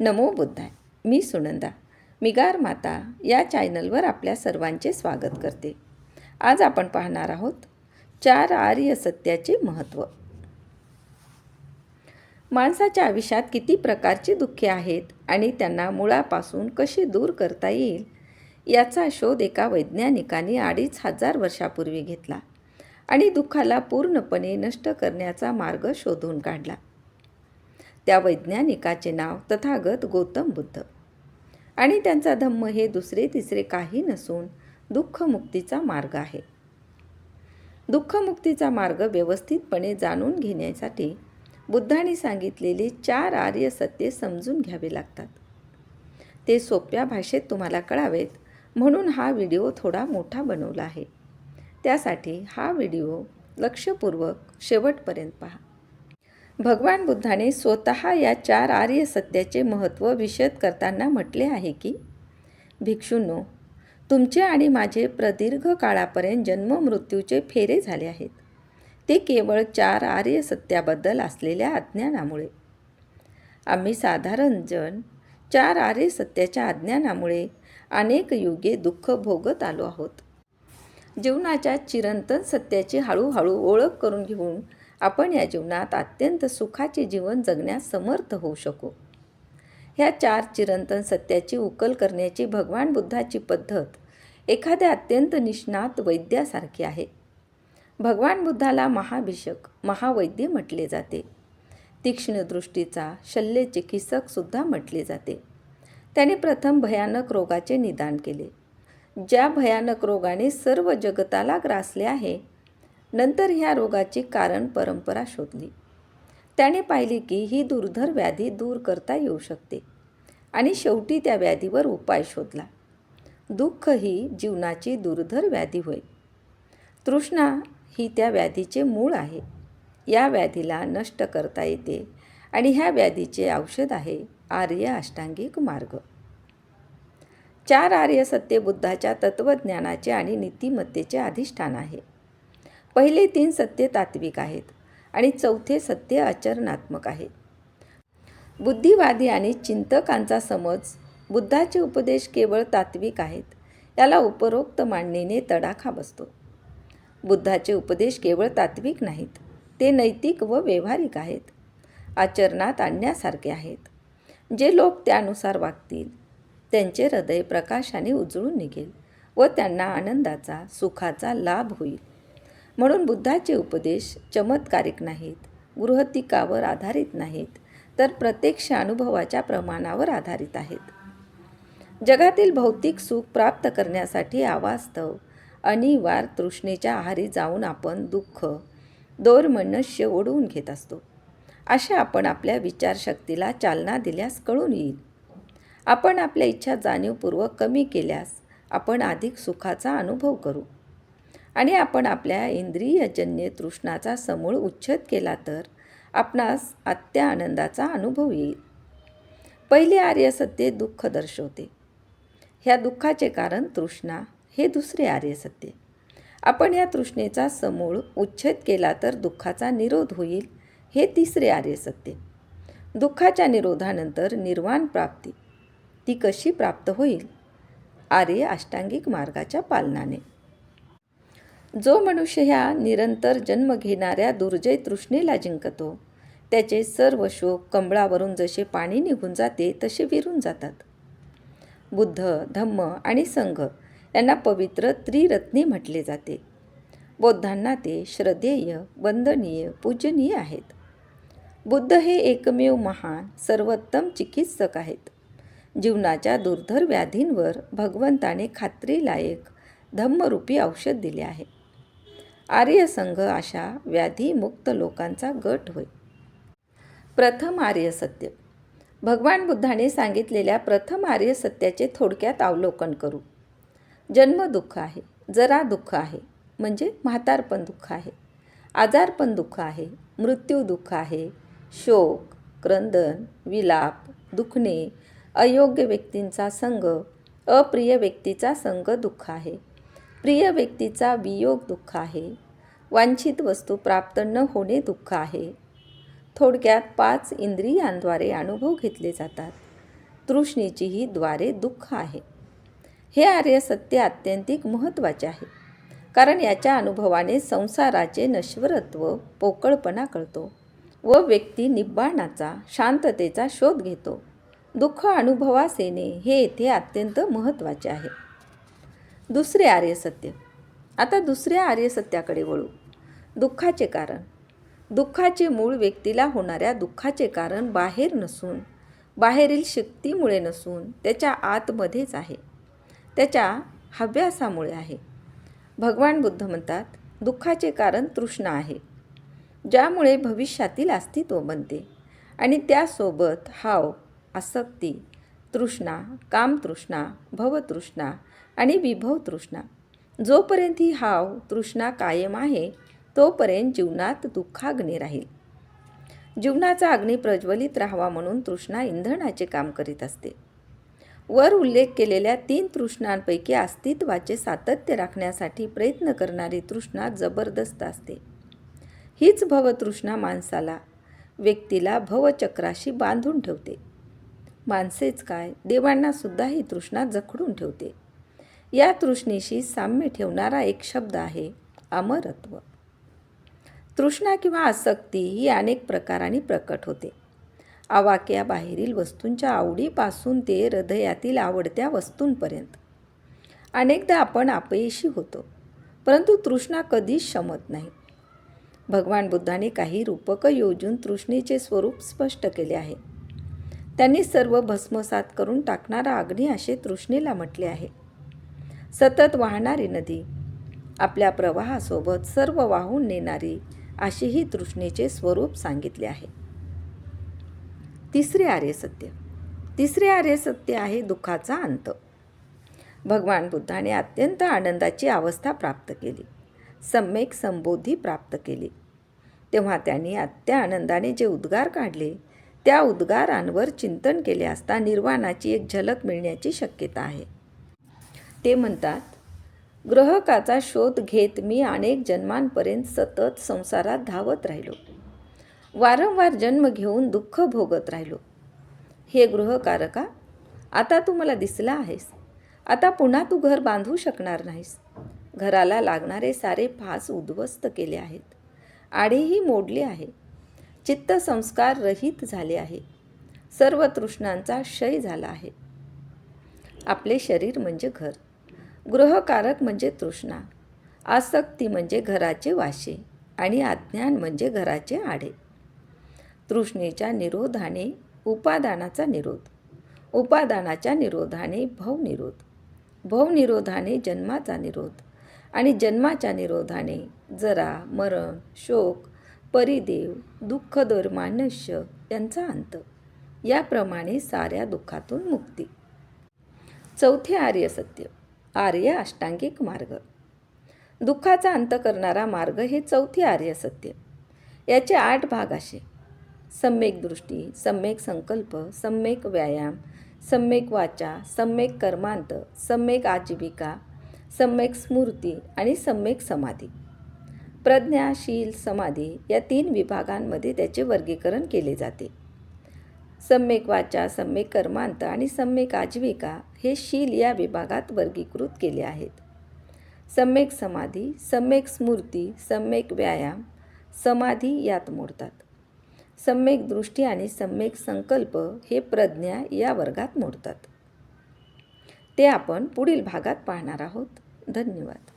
नमो बुद्धाय. मी सुनंदा मिगार माता या चॅनलवर आपल्या सर्वांचे स्वागत करते. आज आपण पाहणार आहोत चार आर्य सत्याचे महत्त्व माणसाच्या आयुष्यात किती प्रकारची दुःखे आहेत आणि त्यांना मुळापासून कशी दूर करता येईल याचा शोध एका वैज्ञानिकाने अडीच हजार वर्षापूर्वी घेतला आणि दुःखाला पूर्णपणे नष्ट करण्याचा मार्ग शोधून काढला. त्या वैज्ञानिकाचे नाव तथागत गौतम बुद्ध. आणि त्यांचा धम्म हे दुसरे तिसरे काही नसून दुःखमुक्तीचा मार्ग आहे. दुःखमुक्तीचा मार्ग व्यवस्थितपणे जाणून घेण्यासाठी बुद्धाने सांगितलेली चार आर्य सत्ये समजून घ्यावे लागतात. ते सोप्या भाषेत तुम्हाला कळावेत म्हणून हा व्हिडिओ थोडा मोठा बनवला आहे. त्यासाठी हा व्हिडिओ लक्षपूर्वक शेवटपर्यंत पहा. भगवान बुद्धाने स्वतः या चार आर्य सत्याचे महत्त्व विशद करताना म्हटले आहे की भिक्षूंनो तुमचे आणि माझे प्रदीर्घ काळापर्यंत जन्ममृत्यूचे फेरे झाले आहेत. ते केवळ चार आर्य सत्याबद्दल असलेल्या अज्ञानामुळे. आम्ही साधारण जण चार आर्य सत्याच्या अज्ञानामुळे अनेक युगे दुःख भोगत आलो आहोत. जीवनाच्या चिरंतन सत्याची हळूहळू ओळख करून घेऊन आपण या जीवनात अत्यंत सुखाचे जीवन जगण्यास समर्थ होऊ शकू. ह्या चार चिरंतन सत्याची उकल करण्याची भगवान बुद्धाची पद्धत एखाद्या अत्यंत निष्णात वैद्यासारखी आहे. भगवान बुद्धाला महाभिषक महावैद्य म्हटले जाते. तीक्ष्ण दृष्टीचा शल्यचिकित्सकसुद्धा म्हटले जाते. त्याने प्रथम भयानक रोगाचे निदान केले. ज्या भयानक रोगाने सर्व जगताला ग्रासले आहे नंतर ह्या रोगाची कारण परंपरा शोधली. त्याने पाहिले की ही दुर्धर व्याधी दूर करता येऊ शकते आणि शेवटी त्या व्याधीवर उपाय शोधला. दुःख ही जीवनाची दुर्धर व्याधी होय. तृष्णा ही त्या व्याधीचे मूळ आहे. या व्याधीला नष्ट करता येते आणि ह्या व्याधीचे औषध आहे आर्य अष्टांगिक मार्ग. चार आर्य सत्य बुद्धाच्या तत्त्वज्ञानाचे आणि नीतिमत्तेचे अधिष्ठान आहे. पहिले तीन सत्य तात्विक आहेत आणि चौथे सत्य आचरणात्मक आहे. बुद्धिवादी आणि चिंतकांचा समज बुद्धाचे उपदेश केवळ तात्विक आहेत याला उपरोक्त मांडणीने तडाखा बसतो. बुद्धाचे उपदेश केवळ तात्विक नाहीत ते नैतिक व व्यवहारिक आहेत आचरणात आणण्यासारखे आहेत. जे लोक त्यानुसार वागतील त्यांचे हृदय प्रकाशाने उजळून निघेल व त्यांना आनंदाचा सुखाचा लाभ होईल. म्हणून बुद्धाचे उपदेश चमत्कारिक नाहीत गृहतिकावर आधारित नाहीत तर प्रत्यक्ष अनुभवाच्या प्रमाणावर आधारित आहेत. जगातील भौतिक सुख प्राप्त करण्यासाठी आवास्तव अनिवार तृष्णेच्या आहारी जाऊन आपण दुःख दोरमनस्य ओढवून घेत असतो. अशा आपण आपल्या विचारशक्तीला चालना दिल्यास कळून येईल. आपण आपल्या इच्छा जाणीवपूर्वक कमी केल्यास आपण अधिक सुखाचा अनुभव करू. आणि आपण आपल्या इंद्रियजन्य तृष्णाचा समूळ उच्छेद केला तर आपणास आत्या आनंदाचा अनुभव येईल. पहिले आर्य सत्य दुःख दर्शवते. ह्या दुःखाचे कारण तृष्णा हे दुसरे आर्य सत्य. आपण या तृष्णेचा समूळ उच्छेद केला तर दुःखाचा निरोध होईल हे तिसरे आर्य सत्य. दुःखाच्या निरोधानंतर निर्वाण प्राप्ती ती कशी प्राप्त होईल? आर्य अष्टांगिक मार्गाच्या पालनाने. जो मनुष्य ह्या निरंतर जन्म घेणाऱ्या दुर्जय तृष्णेला जिंकतो त्याचे सर्व शोक कमळावरून जसे पाणी निघून जाते तसे विरून जातात. बुद्ध धम्म आणि संघ यांना पवित्र त्रिरत्ने म्हटले जाते. बौद्धांना ते श्रद्धेय वंदनीय पूजनीय आहेत. बुद्ध हे एकमेव महान सर्वोत्तम चिकित्सक आहेत. जीवनाच्या दुर्धर व्याधींवर भगवंताने खात्रीलायक धम्मरूपी औषध दिले आहे. आर्यसंघ अशा व्याधीमुक्त लोकांचा गट होय. प्रथम आर्य सत्य भगवान बुद्धाने सांगितलेल्या प्रथम आर्य सत्याचे थोडक्यात अवलोकन करू. जन्म दुःख आहे जरा दुःख आहे म्हणजे म्हातारपण दुःख आहे आजारपण दुःख आहे मृत्यू दुःख आहे शोक क्रंदन विलाप दुखणे अयोग्य व्यक्तींचा संघ अप्रिय व्यक्तीचा संघ दुःख आहे. प्रिय व्यक्तीचा वियोग दुःख आहे. वांछित वस्तू प्राप्त न होणे दुःख आहे. थोडक्यात पाच इंद्रियांद्वारे अनुभव घेतले जातात. तृष्णेची ही द्वारे दुःख आहे. हे आर्य सत्य आत्यंतिक महत्त्वाचे आहे. कारण याच्या अनुभवाने संसाराचे नश्वरत्व पोकळपणा कळतो व व्यक्ती निब्बाणाचा शांततेचा शोध घेतो. दुःख अनुभवास येणे हे येथे अत्यंत महत्त्वाचे आहे. दुसरे आर्यसत्य आता दुसऱ्या आर्यसत्याकडे वळू. दुःखाचे कारण. दुःखाचे मूळ व्यक्तीला होणाऱ्या दुःखाचे कारण बाहेर नसून बाहेरील शक्तीमुळे नसून त्याच्या आतमध्येच आहे. त्याच्या हव्यासामुळे आहे. भगवान बुद्ध म्हणतात दुःखाचे कारण तृष्णा आहे ज्यामुळे भविष्यातील अस्तित्व बनते आणि त्यासोबत हाव आसक्ती तृष्णा कामतृष्णा भवतृष्णा आणि विभव तृष्णा जोपर्यंत ही हाव तृष्णा कायम आहे तोपर्यंत जीवनात दुःखाग्नी राहील. जीवनाचा अग्नी प्रज्वलित राहावा म्हणून तृष्णा इंधनाचे काम करीत असते. वर उल्लेख केलेल्या तीन तृष्णांपैकी अस्तित्वाचे सातत्य राखण्यासाठी प्रयत्न करणारी तृष्णा जबरदस्त असते. हीच भवतृष्णा माणसाला व्यक्तीला भवचक्राशी बांधून ठेवते. माणसेच काय? देवांना सुद्धा ही तृष्णा जखडून ठेवते. या तृष्णेशी साम्य ठेवणारा एक शब्द आहे अमरत्व. तृष्णा किंवा आसक्ती ही अनेक प्रकारांनी प्रकट होते. आवाक्याबाहेरील वस्तूंच्या आवडीपासून ते हृदयातील आवडत्या वस्तूंपर्यंत. अनेकदा आपण अपयशी होतो परंतु तृष्णा कधीच शमत नाही. भगवान बुद्धाने काही रूपकं योजून तृष्णेचे स्वरूप स्पष्ट केले आहे. त्यांनी सर्व भस्मसात करून टाकणारा अग्नी असे तृष्णेला म्हटले आहे. सतत वाहणारी नदी आपल्या प्रवाहासोबत सर्व वाहून नेणारी अशीही तृष्णेचे स्वरूप सांगितले आहे. तिसरे आर्य सत्य. तिसरे आर्य सत्य आहे दुःखाचा अंत. भगवान बुद्धाने अत्यंत आनंदाची अवस्था प्राप्त केली. सम्यक संबोधी प्राप्त केली. तेव्हा त्यांनी अत्या आनंदाने जे उद्गार काढले त्या उद्गारांवर चिंतन केले असता निर्वाणाची एक झलक मिळण्याची शक्यता आहे. ते म्हणतात ग्रहकाचा शोध घेत मी अनेक जन्मांपर्यंत सतत संसारात धावत राहिलो. वारंवार जन्म घेऊन दुःख भोगत राहिलो. हे गृहकारका आता तू मला दिसला आहेस. आता पुन्हा तू घर बांधू शकणार नाहीस. घराला लागणारे सारे फास उद्ध्वस्त केले आहेत. आडेही मोडले आहे. चित्त संस्कार रहित झाले आहे. सर्व तृष्णांचा क्षय झाला आहे. आपले शरीर म्हणजे घर. गृहकारक म्हणजे तृष्णा. आसक्ती म्हणजे घराचे वाशे आणि अज्ञान म्हणजे घराचे आडे. तृष्णेच्या निरोधाने उपादानाचा निरोध. उपादानाच्या निरोधाने भवनिरोध. भवनिरोधाने जन्माचा निरोध आणि जन्माच्या निरोधाने जरा मरण शोक परिदेव दुःख दुर्मानस्य यांचा अंत. याप्रमाणे साऱ्या दुःखातून मुक्ती. चौथे आर्य सत्य आर्य अष्टांगिक मार्ग. दुःखाचा अंत करणारा मार्ग हे चौथे आर्य सत्य. याचे आठ भाग असे. सम्यक दृष्टी सम्यक संकल्प सम्यक व्यायाम सम्यक वाचा सम्यक कर्मांत सम्यक आजीविका सम्यक स्मृती आणि सम्यक समाधी. प्रज्ञाशील समाधी या तीन विभागांमध्ये त्याचे वर्गीकरण केले जाते. सम्यक वाचा सम्यक कर्मांत आणि सम्यक आजीविका हे शील या विभागात वर्गीकृत केले आहेत. सम्यक समाधी सम्यक स्मृती सम्यक व्यायाम समाधी यात मोडतात. सम्यक दृष्टी आणि सम्यक संकल्प हे प्रज्ञा या वर्गात मोडतात. ते आपण पुढील भागात पाहणार आहोत. धन्यवाद.